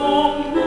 기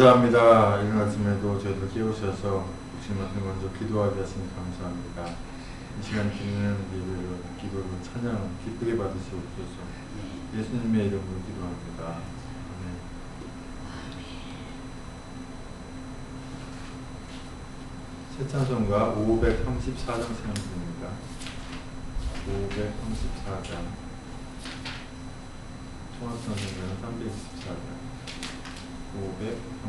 감사합니다. 이런 아침에도 저희들 깨우셔서 주님한테 먼저 기도하게 하시니 감사합니다. 이 시간 드리는 예배를 기도를 찬양 기쁘게 받으시옵소서. 예수님의 이름으로 기도합니다. 새 찬송가 534장 찬양입니다. 534장 통합선언은 324장 534장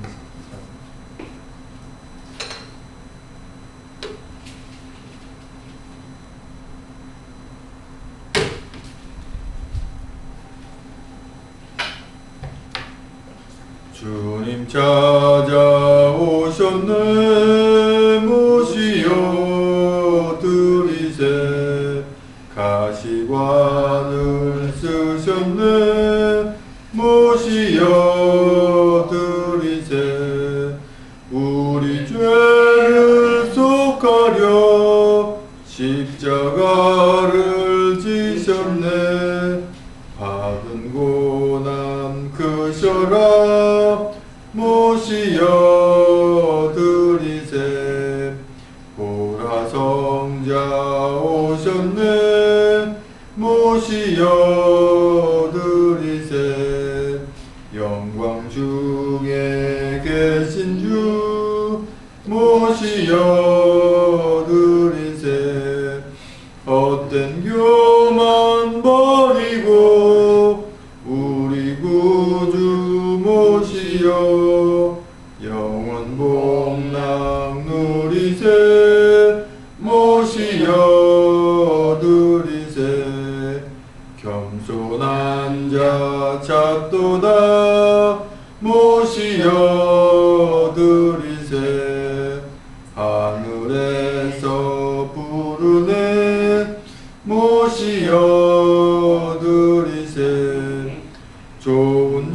주님 찾아오셨네 오셨네. 모시어 드리세. 영광 중에 계신 주 모시어 드리세. 헛된 교만 버리고 우리 구주 모시어 좋은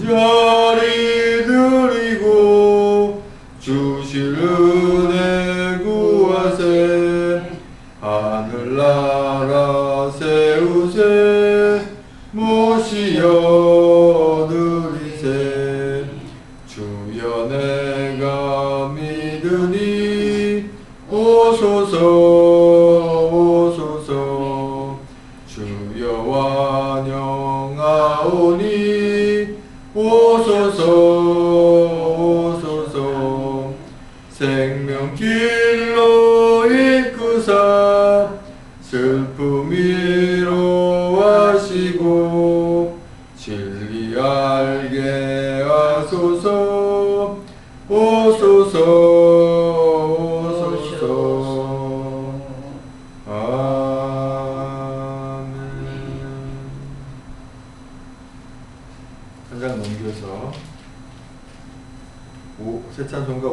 탄산과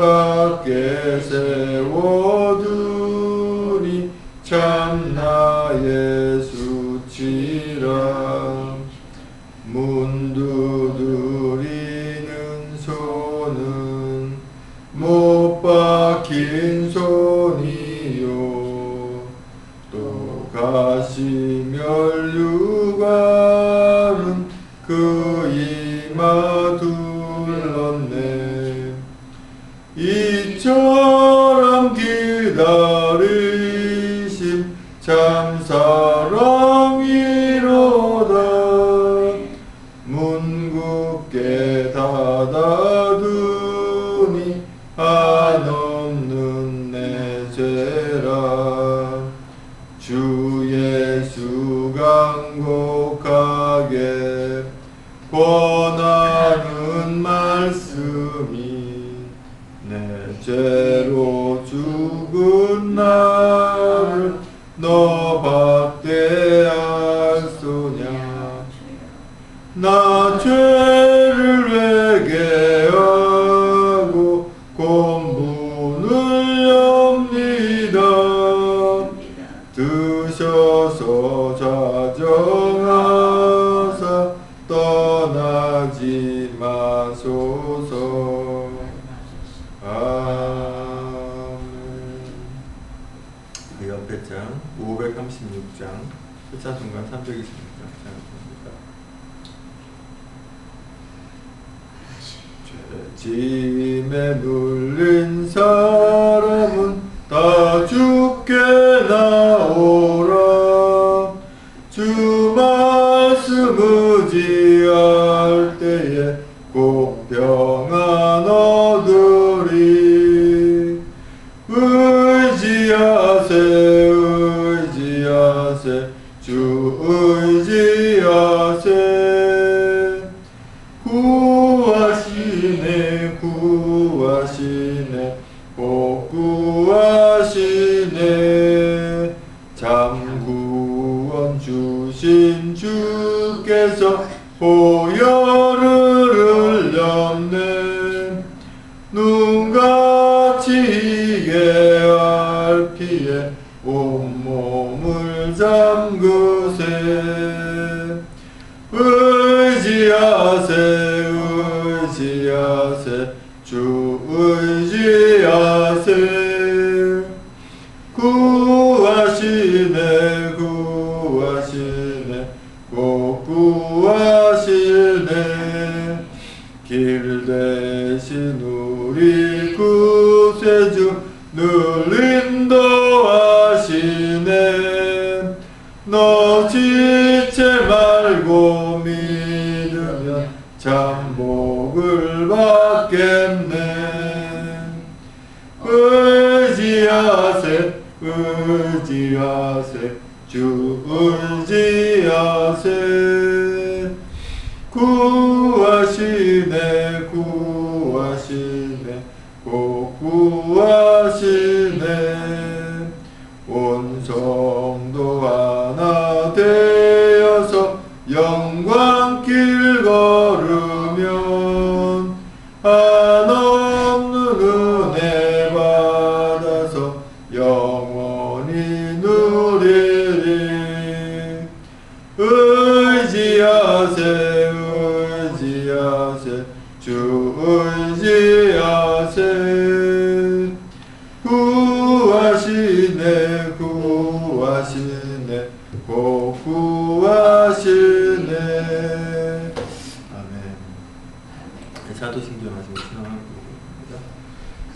bất kể Cime 죽을지어세. 구 사도신경 하시고 신앙하는 부분입니다.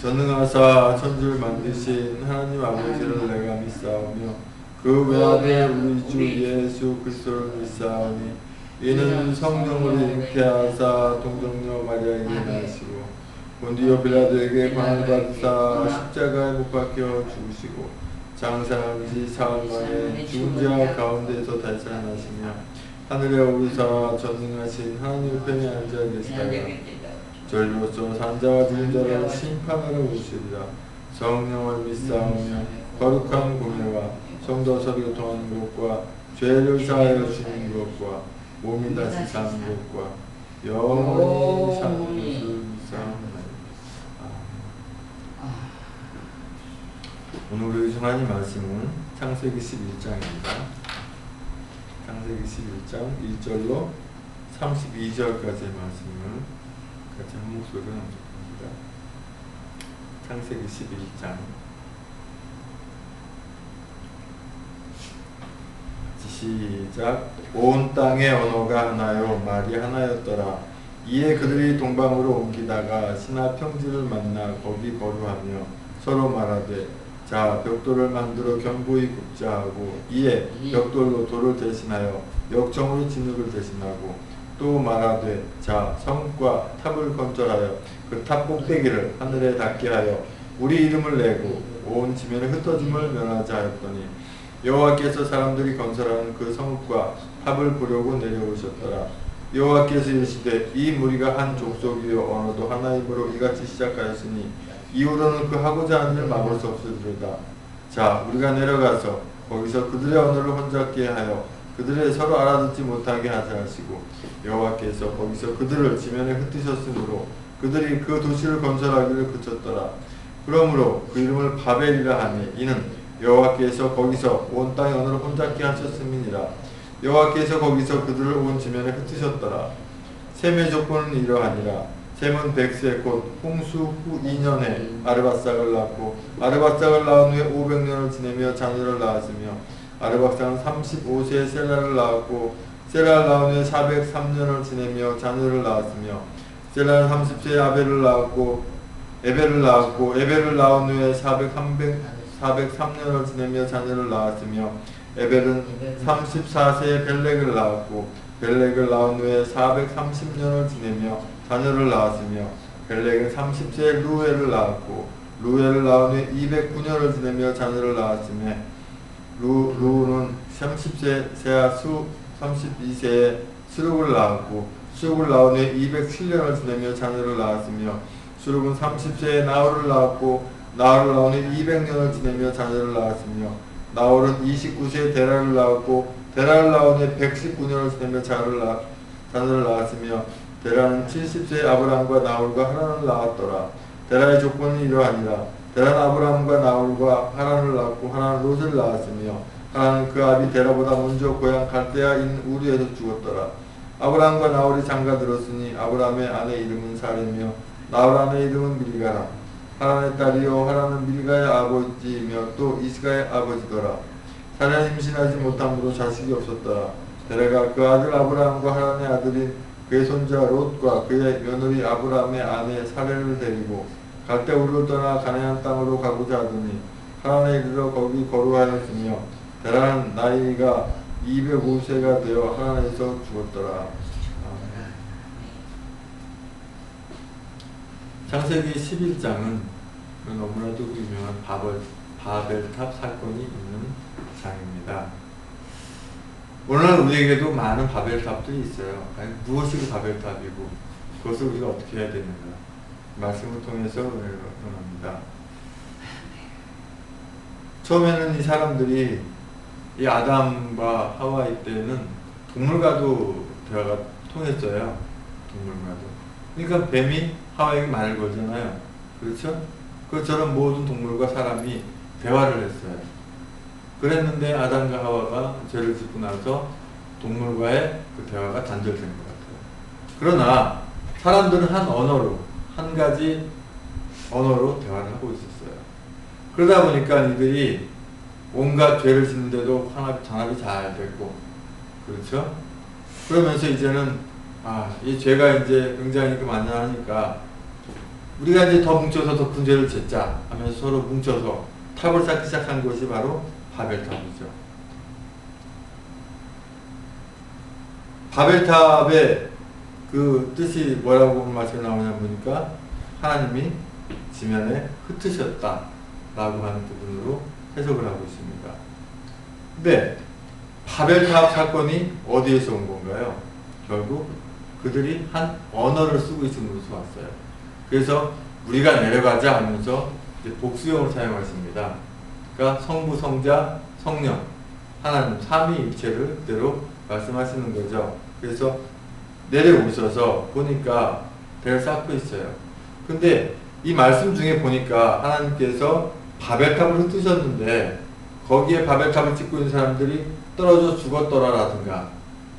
전능하사 천주를 만드신 하나님 아버지를 내가 믿사오며 그 외아들 우리 주 예수 그리스도를 믿사오니 이는 성령으로 잉태하사 동정녀 마리아에게 나시고 본디오 빌라도에게 관을 받으사 십자가에 못 박혀 죽으시고 장사한 지 사흘 만에 죽은 자 가운데서 다시 살아나시며 하늘에 오르사 전능하신 하나님 편에 앉아 계시다가 저희로서 산자와 죽은 자를 심판하러 오시리라. 성령을 믿사오며 거룩한 공예와 성도 서로 통하는 것과 죄를 사하여 주는 것과 몸이 다시 사는 것과 영원히 사는 것을 믿사옵나이다 오늘 우리 하나님 말씀은 창세기 11장입니다. 창세기 11장 1절로 32절까지의 말씀을 같이 한 목소리로 낭독합니다. 창세기 11장. 시작. 온 땅의 언어가 하나요? 말이 하나였더라. 이에 그들이 동방으로 옮기다가 신하 평지를 만나 거기 거류하며 서로 말하되 자 벽돌을 만들어 견고히 굽자 하고 이에 벽돌로 돌을 대신하여 역정으로 진흙을 대신하고 또 말하되 자 성과 탑을 건설하여 그 탑 꼭대기를 하늘에 닿게 하여 우리 이름을 내고 온 지면에 흩어짐을 면하자 하였더니 여호와께서 사람들이 건설하는 그 성읍과 탑을 보려고 내려오셨더라. 여호와께서 이르시되 이 무리가 한 족속이요. 언어도 하나이므로 이같이 시작하였으니 이후로는 그 하고자 하는 일 막을 수 없으리로다. 자 우리가 내려가서 거기서 그들의 언어를 혼잡게 하여 그들의 서로 알아듣지 못하게 하자 하시고 여호와께서 거기서 그들을 지면에 흩으셨으므로 그들이 그 도시를 건설하기를 그쳤더라. 그러므로 그 이름을 바벨이라 하니 이는 여호와께서 거기서 온 땅의 언어를 혼잡게 하셨음이니라. 여호와께서 거기서 그들을 온 지면에 흩으셨더라. 셈의 조건은 이러하니라. 셈은 백세 곧 홍수 후 2년에 아르바삭을 낳고 아르바삭을 낳은 후에 500년을 지내며 자녀를 낳았으며 아르박삭은 35세에 셀라를 낳았고 셀라를 낳은 후에 403년을 지내며 자녀를 낳았으며 셀라는 30세에 아벨을 낳았고 에벨을 낳았고 에벨을 낳은 후에 403, 403년을 지내며 자녀를 낳았으며 에벨은 34세에 벨렉을 낳았고 벨렉을 낳은 후에 430년을 지내며 자녀를 낳았으며 벨렉은 30세에 루엘을 낳았고 루엘을 낳은 후에 209년을 지내며 자녀를 낳았으며 루, 루는 30세 세아 수 32세에 수룩을 낳았고 수룩을 낳은 후에 207년을 지내며 자녀를 낳았으며 수룩은 30세에 나홀을 낳았고 나홀을 낳은 후에 200년을 지내며 자녀를 낳았으며 나홀은 29세에 데라를 낳았고 데라를 낳은 후에 119년을 지내며 자녀를, 낳, 자녀를 낳았으며 데라는 70세에 아브라함과 나홀과 하란을 낳았더라. 데라의 조건은 이러하니라 데라는 아브라함과 나홀과 하란을 낳고 하란은 롯을 낳았으며 하란은 그 아비 데라보다 먼저 고향 갈대아인 우르에서 죽었더라. 아브라함과 나홀이 장가 들었으니 아브라함의 아내 이름은 사레며 나홀 아내 이름은 밀가라 하란의 딸이요 하란은 밀가의 아버지이며 또 이스가의 아버지더라. 사라는 임신하지 못함으로 자식이 없었더라. 데라가 그 아들 아브라함과 하란의 아들인 그의 손자 롯과 그의 며느리 아브라함의 아내 사레를 데리고 갈대 우르를 떠나 가나안 땅으로 가고자 하더니 하란에 이르러 거기 거루하였으며 데라는 나이가 205세가 되어 하란에서 죽었더라. 창세기 11장은 너무나도 유명한 바벨, 바벨탑 사건이 있는 장입니다. 오늘 우리에게도 많은 바벨탑들이 있어요. 무엇이 그 바벨탑이고 그것을 우리가 어떻게 해야 되는가 말씀을 통해서 논합니다. 처음에는 이 사람들이 이 아담과 하와이 때는 동물과도 대화가 통했어요. 동물과도. 그러니까 뱀이 하와이에게 말을 걸잖아요. 그렇죠? 그처럼 모든 동물과 사람이 대화를 했어요. 그랬는데 아담과 하와가 죄를 짓고 나서 동물과의 그 대화가 단절된 것 같아요. 그러나 사람들은 한 언어로 한 가지 언어로 대화를 하고 있었어요. 그러다 보니까 이들이 온갖 죄를 짓는데도 환합, 잔합이 잘 됐고 그렇죠? 그러면서 이제는 아, 이 죄가 이제 굉장히 그 만연하니까 우리가 이제 더 뭉쳐서 더 큰 죄를 짓자 하면서 서로 뭉쳐서 탑을 쌓기 시작한 것이 바로 바벨탑이죠. 바벨탑의 그 뜻이 뭐라고 말씀이 나오냐 보니까 하나님이 지면에 흩으셨다 라고 하는 부분으로 해석을 하고 있습니다. 근데 바벨탑 사건이 어디에서 온 건가요? 결국 그들이 한 언어를 쓰고 있음으로써 왔어요. 그래서 우리가 내려가자 하면서 복수형을 사용했습니다. 그러니까 성부, 성자, 성령 하나님 삼위일체를 그대로 말씀하시는 거죠. 그래서 내려오셔서 보니까 배를 쌓고 있어요. 근데 이 말씀 중에 보니까 하나님께서 바벨탑을 흩으셨는데 거기에 바벨탑을 짓고 있는 사람들이 떨어져 죽었더라라든가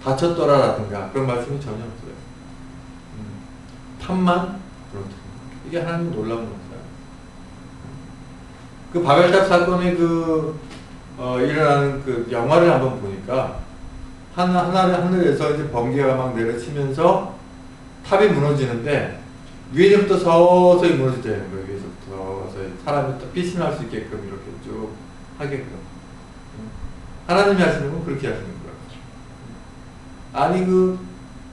다쳤더라라든가 그런 말씀이 전혀 없어요. 음, 탑만 그렇다. 이게 하나님 놀라운 겁니다. 그 바벨탑 사건의 그 어, 일어나는 그 영화를 한번 보니까 하나 하나를 하늘에서 이제 번개가 막 내려치면서 탑이 무너지는데 위에서부터 서서히 무너지는 거예요. 위에서부터 서서히 사람이 또 피신할 수 있게끔 이렇게 쭉 하게끔 하나님이 하시는 건 그렇게 하시는 거예요. 아니 그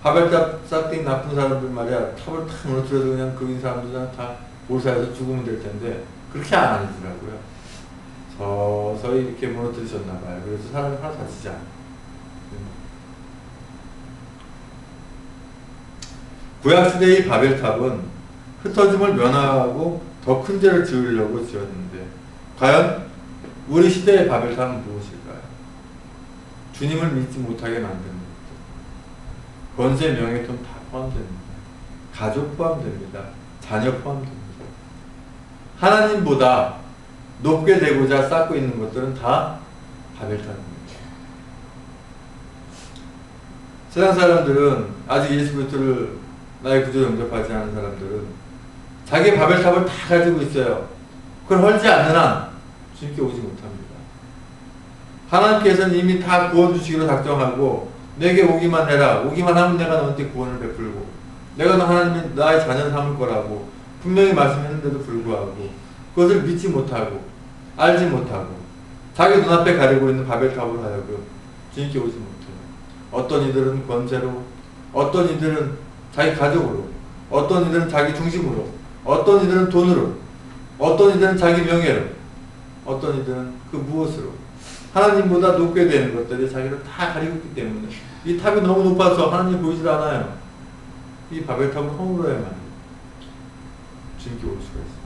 바벨탑 쌓인 나쁜 사람들 말이야 탑을 탁 무너뜨려서 그냥 그 사람들 다 몰사해서 죽으면 될 텐데 그렇게 안 하시더라고요. 서서히 이렇게 무너뜨리셨나 봐요. 그래서 사람이 하나 다치지 않아요. 구약시대의 바벨탑은 흩어짐을 면하고 더 큰 죄를 지으려고 지었는데 과연 우리 시대의 바벨탑은 무엇일까요? 주님을 믿지 못하게 만드는 것들 권세, 명예, 돈다 포함됩니다. 가족 포함됩니다. 자녀 포함됩니다. 하나님보다 높게 되고자 쌓고 있는 것들은 다 바벨탑입니다. 세상 사람들은 아직 예수 그리스도를 나의 구주 영접하지 않은 사람들은 자기 바벨탑을 다 가지고 있어요. 그걸 헐지 않는 한 주님께 오지 못합니다. 하나님께서는 이미 다 구원 주시기로 작정하고 내게 오기만 해라. 오기만 하면 내가 너한테 구원을 베풀고 내가 너 하나님의 나의 자녀 삼을 거라고 분명히 말씀했는데도 불구하고 그것을 믿지 못하고 알지 못하고 자기 눈앞에 가리고 있는 바벨탑으로 하여금 주님께 오지 못해요. 어떤 이들은 권세로 어떤 이들은 자기 가족으로 어떤 이들은 자기 중심으로 어떤 이들은 돈으로 어떤 이들은 자기 명예로 어떤 이들은 그 무엇으로 하나님보다 높게 되는 것들이 자기를 다 가리고 있기 때문에 이 탑이 너무 높아서 하나님 보이질 않아요. 이 바벨탑을 허물어야만 주님께 올 수가 있습니다.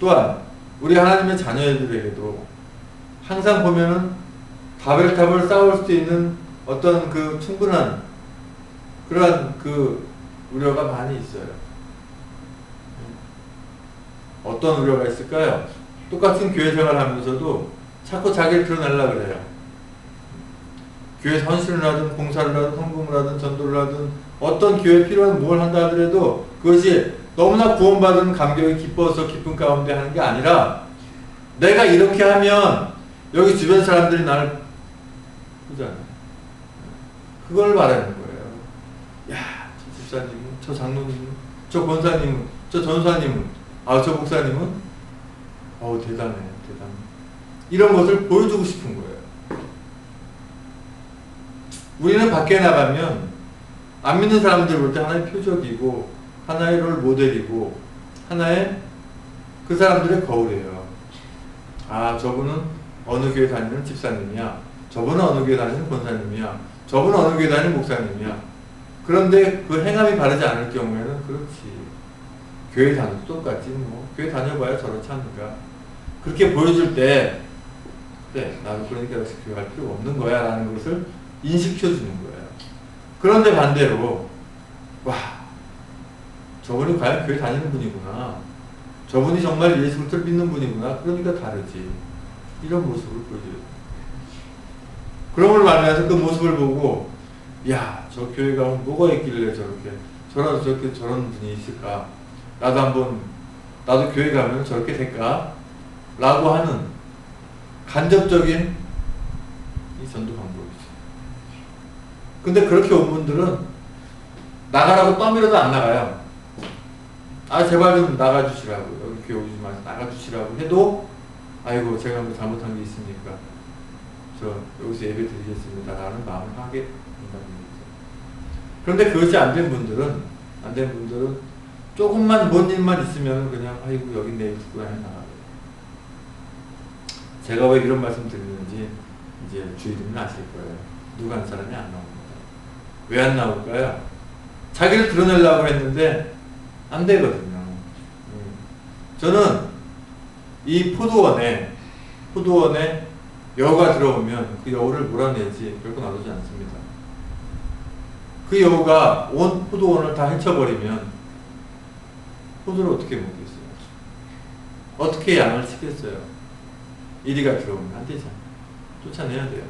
또한 우리 하나님의 자녀들에게도 항상 보면은 바벨탑을 쌓을 수 있는 어떤 그 충분한 그러한 그 우려가 많이 있어요. 어떤 우려가 있을까요? 똑같은 교회 생활 하면서도 자꾸 자기를 드러내려고 그래요. 교회 헌신을 하든 봉사를 하든 헌금을 하든 전도를 하든 어떤 교회 필요한 뭘 한다 하더라도 그것이 너무나 구원받은 감격이 기뻐서 기쁜 가운데 하는 게 아니라 내가 이렇게 하면 여기 주변 사람들이 나를 보잖아요. 그걸 말하는 거예요. 야, 저 집사님은, 저 장로님은, 저 권사님은, 저 전사님은, 아, 저 목사님은, 어우, 대단해, 대단해. 이런 것을 보여주고 싶은 거예요. 우리는 밖에 나가면, 안 믿는 사람들 볼 때 하나의 표적이고, 하나의 롤 모델이고, 하나의 그 사람들의 거울이에요. 아, 저분은 어느 교회 다니는 집사님이야. 저분은 어느 교회 다니는 권사님이야. 저분은 어느 교회 다니는 목사님이야. 그런데 그 행함이 바르지 않을 경우에는 그렇지. 교회 다녀도 똑같지 뭐. 교회 다녀봐야 저렇지 않는가. 그렇게 보여줄 때, 네, 나도 그러니까 역시 교회 갈 필요 없는 거야 라는 것을 인식해주는 거예요. 그런데 반대로, 와, 저분이 과연 교회 다니는 분이구나. 저분이 정말 예수 그리스도를 믿는 분이구나. 그러니까 다르지. 이런 모습을 보여줘요. 그런 걸 만나서 그 모습을 보고, 야, 저 교회 가면 뭐가 있길래 저렇게, 저런, 저렇게 저런 분이 있을까? 나도 한번 나도 교회 가면 저렇게 될까? 라고 하는 간접적인 이 전도 방법이죠. 근데 그렇게 온 분들은 나가라고 떠밀어도 안 나가요. 아 제발 좀 나가주시라고 여기 교회 오지 마세요 나가주시라고 해도 아이고 제가 뭐 잘못한 게 있습니까 저 여기서 예배 드리겠습니다. 라는 마음을 하게 된다는 얘기죠 그런데 그것이 안 된 분들은 안 된 분들은 조금만 뭔 일만 있으면 그냥 아이고 여기 누구야 해 나가요. 제가 왜 이런 말씀 드리는지 이제 주의들은 아실 거예요. 누가 한 사람이 안 나옵니다. 왜안 나올까요? 자기를 드러내려고 했는데 안 되거든요. 음. 저는 이 포도원에 포도원에 여우가 들어오면 그 여우를 몰아내지 결코 놔두지 않습니다. 그 여우가 온 포도원을 다 헤쳐버리면 포도를 어떻게 먹겠어요? 어떻게 양을 치겠어요? 이리가 들어오면 안 되잖아요. 쫓아내야 돼요.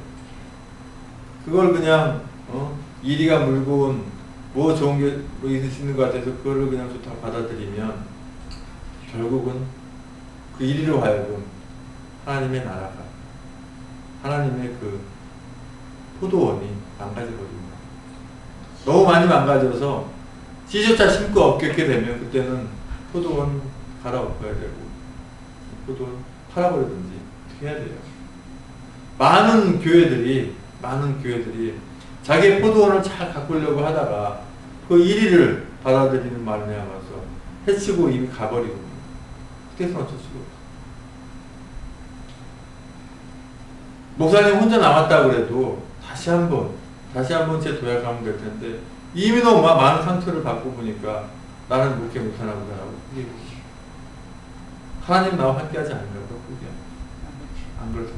그걸 그냥 어? 이리가 물고 온 뭐 좋은 게 뭐 있는 것 같아서 그거를 그냥 좋다고 받아들이면 결국은 그 이리로 하여금 하나님의 나라가 하나님의 그 포도원이 망가져버립니다. 너무 많이 망가져서 씨조차 심고 없겠게 되면 그때는 포도원 갈아엎어야 되고 포도원 팔아버리든지 해야 돼요. 많은 교회들이 많은 교회들이 자기의 포도원을 잘 가꾸려고 하다가 그 1위를 받아들이는 말미암아서 해치고 이미 가버리거든요. 그때서 어쩔 수가 없어요. 목사님 혼자 남았다 그래도 다시 한번 다시 한번 제 도약하면 될 텐데 이미 너무 마- 많은 상처를 받고 보니까 나는 목회 못하나 보다라고 그게 하나님 나와 함께하지 않는다고 그게 안 텐데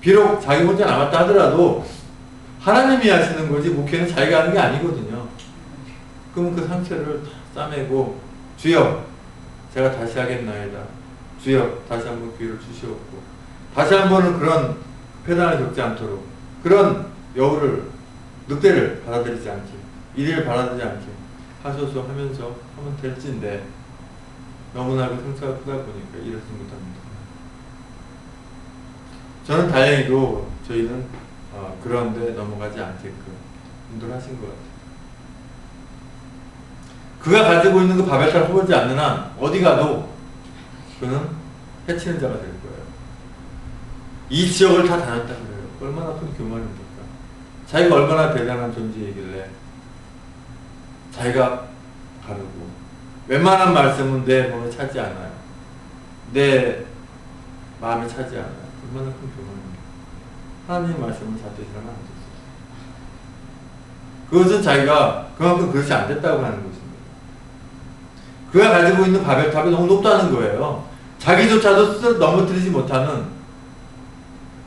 비록 자기 혼자 남았다 하더라도 하나님이 하시는 거지 목회는 자기가 하는 게 아니거든요. 그러면 그 상처를 다 싸매고 주여 제가 다시 하겠나이다. 주여 다시 한번 기회를 주시옵고 다시 한 번은 그런 패단을 겪지 않도록 그런 여우를 늑대를 받아들이지 않게 이를 받아들이지 않게 하소서 하면서 하면 될지인데 너무나 그 상처가 크다 보니까 이렇지 못합니다. 저는 다행히도 저희는 어, 그런데 넘어가지 않게끔 인도를 하신 것 같아요. 그가 가지고 있는 그 바벨탑을 해보지 않는 한 어디 가도 그는 해치는 자가 될 거예요. 이 지역을 다 다녔다 그래요. 얼마나 큰 교만입니까? 자기가 얼마나 대단한 존재이길래 자기가 가르고 웬만한 말씀은 내 몸에 차지 않아요. 내 마음에 차지 않아요. 얼마나 큰 교만입니까? 하나님의 말씀을 잡되시면 안 됐어요. 그것은 자기가 그만큼 그것이 안 됐다고 하는 것입니다. 그가 가지고 있는 바벨탑이 너무 높다는 거예요. 자기조차도 넘어뜨리지 못하는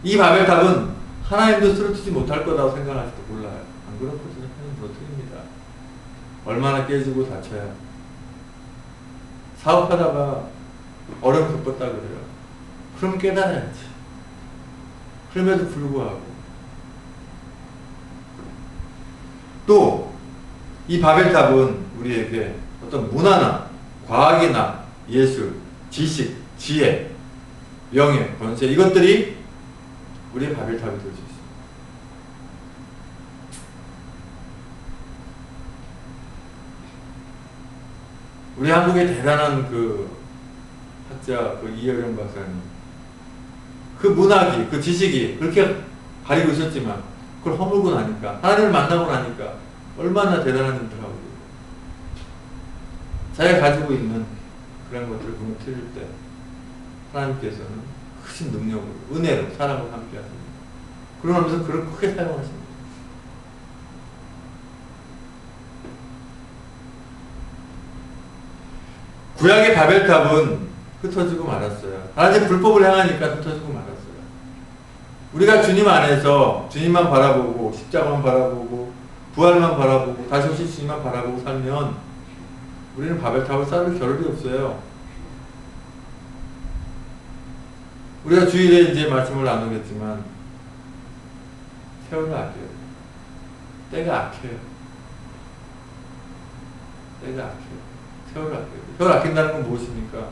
이 바벨 탑은 하나님도 쓰러뜨리지 못할 거라고 생각할지도 몰라요. 안 그렇거든요. 하나님 무너뜨립니다. 얼마나 깨지고 다쳐야. 사업하다가 어려움 겪었다 그래요. 그럼 깨달아야지. 그럼에도 불구하고 또 이 바벨탑은 우리에게 어떤 문화나 과학이나 예술, 지식, 지혜, 명예, 권세 이것들이 우리의 바벨탑이 될 수 있습니다. 우리 한국의 대단한 그 학자 그 이여령 박사님 그 문학이 그 지식이 그렇게 가리고 있었지만 그걸 허물고 나니까 하나님을 만나고 나니까 얼마나 대단한 일을 하고 자기가 가지고 있는 그런 것들을 무너뜨릴 때 하나님께서는 크신 능력으로 은혜로 사람을 함께 하십니다. 그러면서 그걸 크게 사용하십니다. 구약의 바벨탑은 흩어지고 말았어요. 하나님 불법을 행하니까 흩어지고 말았어요. 우리가 주님 안에서 주님만 바라보고 십자가만 바라보고 부활만 바라보고 다시 오실 주님만 바라보고 살면 우리는 바벨탑을 쌓을 겨를이 없어요. 우리가 주일에 이제 말씀을 나누겠지만 세월을 아껴요. 때가 악해요. 때가 악해요. 세월을 아껴야 돼. 세월 아낀다는 건 무엇입니까?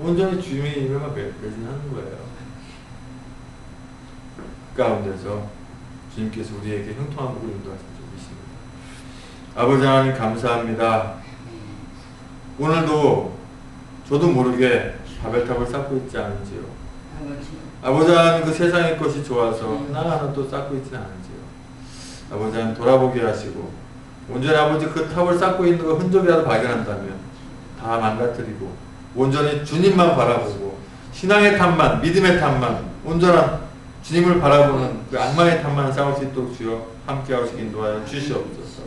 온전히 주님의 이름을 매- 매진하는 거예요. 그 가운데서 주님께서 우리에게 형통한 복을 인도하신 줄 믿습니다. 아버지 하나님 감사합니다. 오늘도 저도 모르게 바벨탑을 쌓고 있지 않은지요. 아버지 아버지 하나님 그 세상의 것이 좋아서 하나하나 또 쌓고 있지는 않은지요. 아버지 하나님 돌아보게 하시고 온전히 아버지 그 탑을 쌓고 있는 그 흔적이라도 발견한다면 다 망가뜨리고 온전히 주님만 바라보고 신앙의 탑만 믿음의 탑만 온전한 주님을 바라보는 그 악마의 탑만 쌓을 수 있도록 주여 함께 하시기 인도하여 주시옵소서.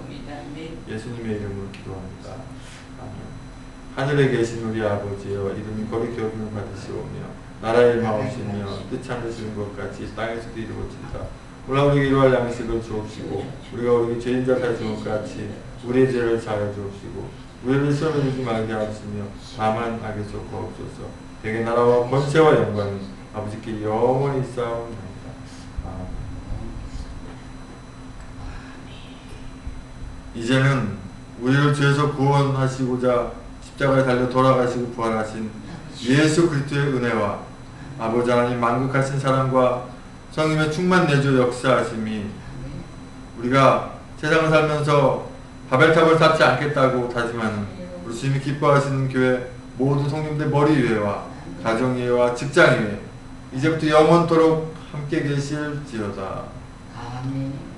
네. 예수님의 이름으로 기도합니다. 아멘. 하늘에 계신 우리 아버지여 이름이 거룩히 여김을 받으시오며 나라의 마옵시며 뜻이 않으시는 것 같이 땅에서도 이루어진다. 오늘 우리에게 이루할 양식을 주옵시고 우리가 우리에게 죄인 자살 주는 것 같이 우리의 죄를 사하여 주옵시고 우리를 시험에 들지 말게 하시며 다만 악에서 구하옵소서. 대개 나라와 권세와 영광이 아버지께 영원히. 아멘. 이제는 우리를 죄에서 구원하시고자 십자가에 달려 돌아가시고 부활하신 예수 그리스도의 은혜와 아버지 하나님 만극하신 사랑과 성님의 충만 내주 역사하심이 우리가 세상을 살면서 바벨탑을 쌓지 않겠다고 다짐하는 우리 주님이 기뻐하시는 교회 모든 성님들 머리 위에와 가정 위에와 직장 위에 이제부터 영원토록 함께 계실지어다. 아멘.